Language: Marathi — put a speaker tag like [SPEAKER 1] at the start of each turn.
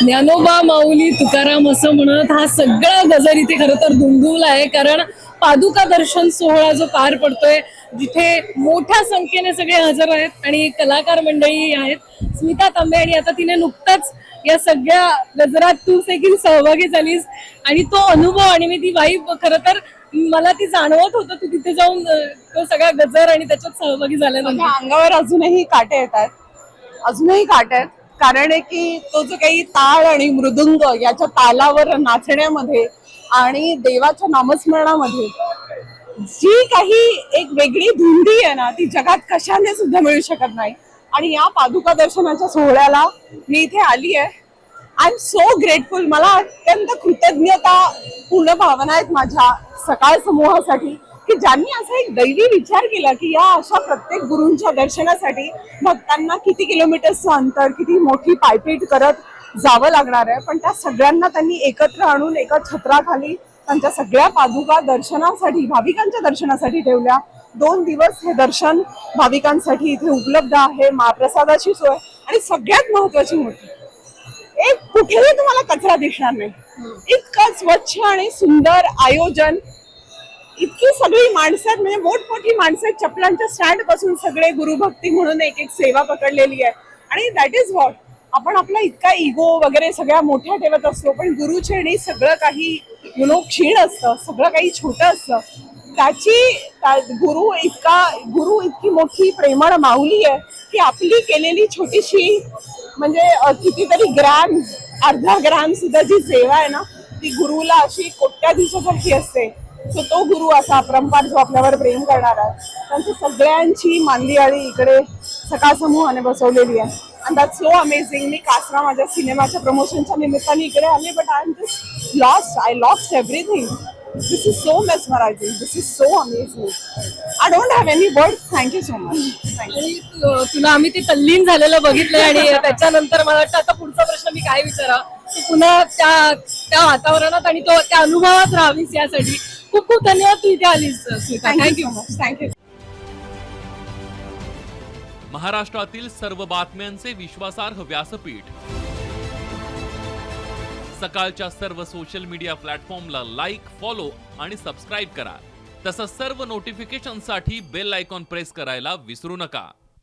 [SPEAKER 1] ज्ञानोबा माऊली तुकाराम असं म्हणत हा सगळा गजर इथे खरं तर दुमदुमला आहे कारण पादुका दर्शन सोहळा जो पार पडतोय जिथे मोठ्या संख्येने सगळे हजर आहेत आणि कलाकार मंडळी आहेत स्मिता तांबे आणि आता तिने नुकताच या सगळ्या गजरात तू देखील सहभागी झालीस. आणि तो अनुभव आणि मी ती वाईब खरं तर मला ती जाणवत होतं तू तिथे जाऊन तो सगळा गजर आणि त्याच्यात सहभागी झाल्यानंतर.
[SPEAKER 2] अंगावर अजूनही काटे येतात. अजूनही काटे आहेत. कारण आहे की तो जो काही ताळ आणि मृदुंग याच्या तालावर नाचण्यामध्ये आणि देवाच्या नामस्मरणामध्ये जी काही एक वेगळी धुंदी आहे ना ती जगात कशाने सुद्धा मिळू शकत नाही. आणि या पादुका दर्शनाच्या सोहळ्याला मी इथे आली आहे. आय एम सो ग्रेटफुल मला अत्यंत कृतज्ञता पूर्ण भावना आहेत माझ्या सकाळ समूहासाठी. की ज्यांनी असा एक दैवी विचार केला की या अशा प्रत्येक गुरूंच्या दर्शनासाठी भक्तांना किती किलोमीटरचं अंतर किती मोठी पायपीट करत जावं लागणार आहे. पण त्या सगळ्यांना त्यांनी एकत्र आणून एका छत्राखाली त्यांच्या सगळ्या पादुका दर्शनासाठी भाविकांच्या दर्शनासाठी ठेवल्या. दोन दिवस हे दर्शन भाविकांसाठी इथे उपलब्ध आहे महाप्रसादाची सोय आणि सगळ्यात महत्वाची मोठी. एक कुठेही तुम्हाला कचरा दिसणार नाही. इतकं स्वच्छ आणि सुंदर आयोजन इतकी सगळी माणसं म्हणजे मोठमोठी माणसं आहेत चपलांच्या स्टँडपासून सगळे गुरुभक्ती म्हणून एक एक सेवा पकडलेली आहे. आणि दॅट इज व्हॉट आपण आपला इतका इगो वगैरे सगळ्या मोठ्या ठेवत असतो पण गुरुचरणी सगळं काही यु नो क्षीण असतं सगळं काही छोटं असतं. त्याची त्या- गुरु इतका गुरु इतकी मोठी प्रेमळ माऊली आहे की आपली केलेली छोटीशी म्हणजे कितीतरी ग्रॅम अर्धा ग्रॅम सुद्धा जी सेवा आहे ना ती गुरुला अशी कोट्याधीशासारखी असते. सो तो गुरु असा अपरंपार जो आपल्यावर प्रेम करणार आहे. त्यांची सगळ्यांची मानली आळी इकडे सकाळ समूहाने बसवलेली आहे. अँड दॅट सो अमेझिंग मी कासरा माझ्या सिनेमाच्या प्रमोशनच्या निमित्ताने इकडे आले but I am just lost I lost everything this is so mesmerising this is so amazing I don't have any word thank you so much thank you
[SPEAKER 1] तुला आम्ही ते तल्लीन झालेलं बघितलंय आणि त्याच्यानंतर मला वाटतं आता पुढचा प्रश्न मी काय विचारा? पुन्हा त्या त्या वातावरणात आणि तो त्या अनुभवात राहावीस यासाठी. खूप खूप धन्यवाद तू इथे आलीस स्मिता.
[SPEAKER 2] थँक्यू मच थँक्यू
[SPEAKER 3] महाराष्ट्रातील सर्व बातम्यांचे विश्वासार्ह व्यासपीठ. सकाळच्या सर्व सोशल मीडिया प्लॅटफॉर्मला लाईक फॉलो आणि सबस्क्राईब करा. तसंच सर्व नोटिफिकेशनसाठी बेल आयकॉन प्रेस करायला विसरू नका.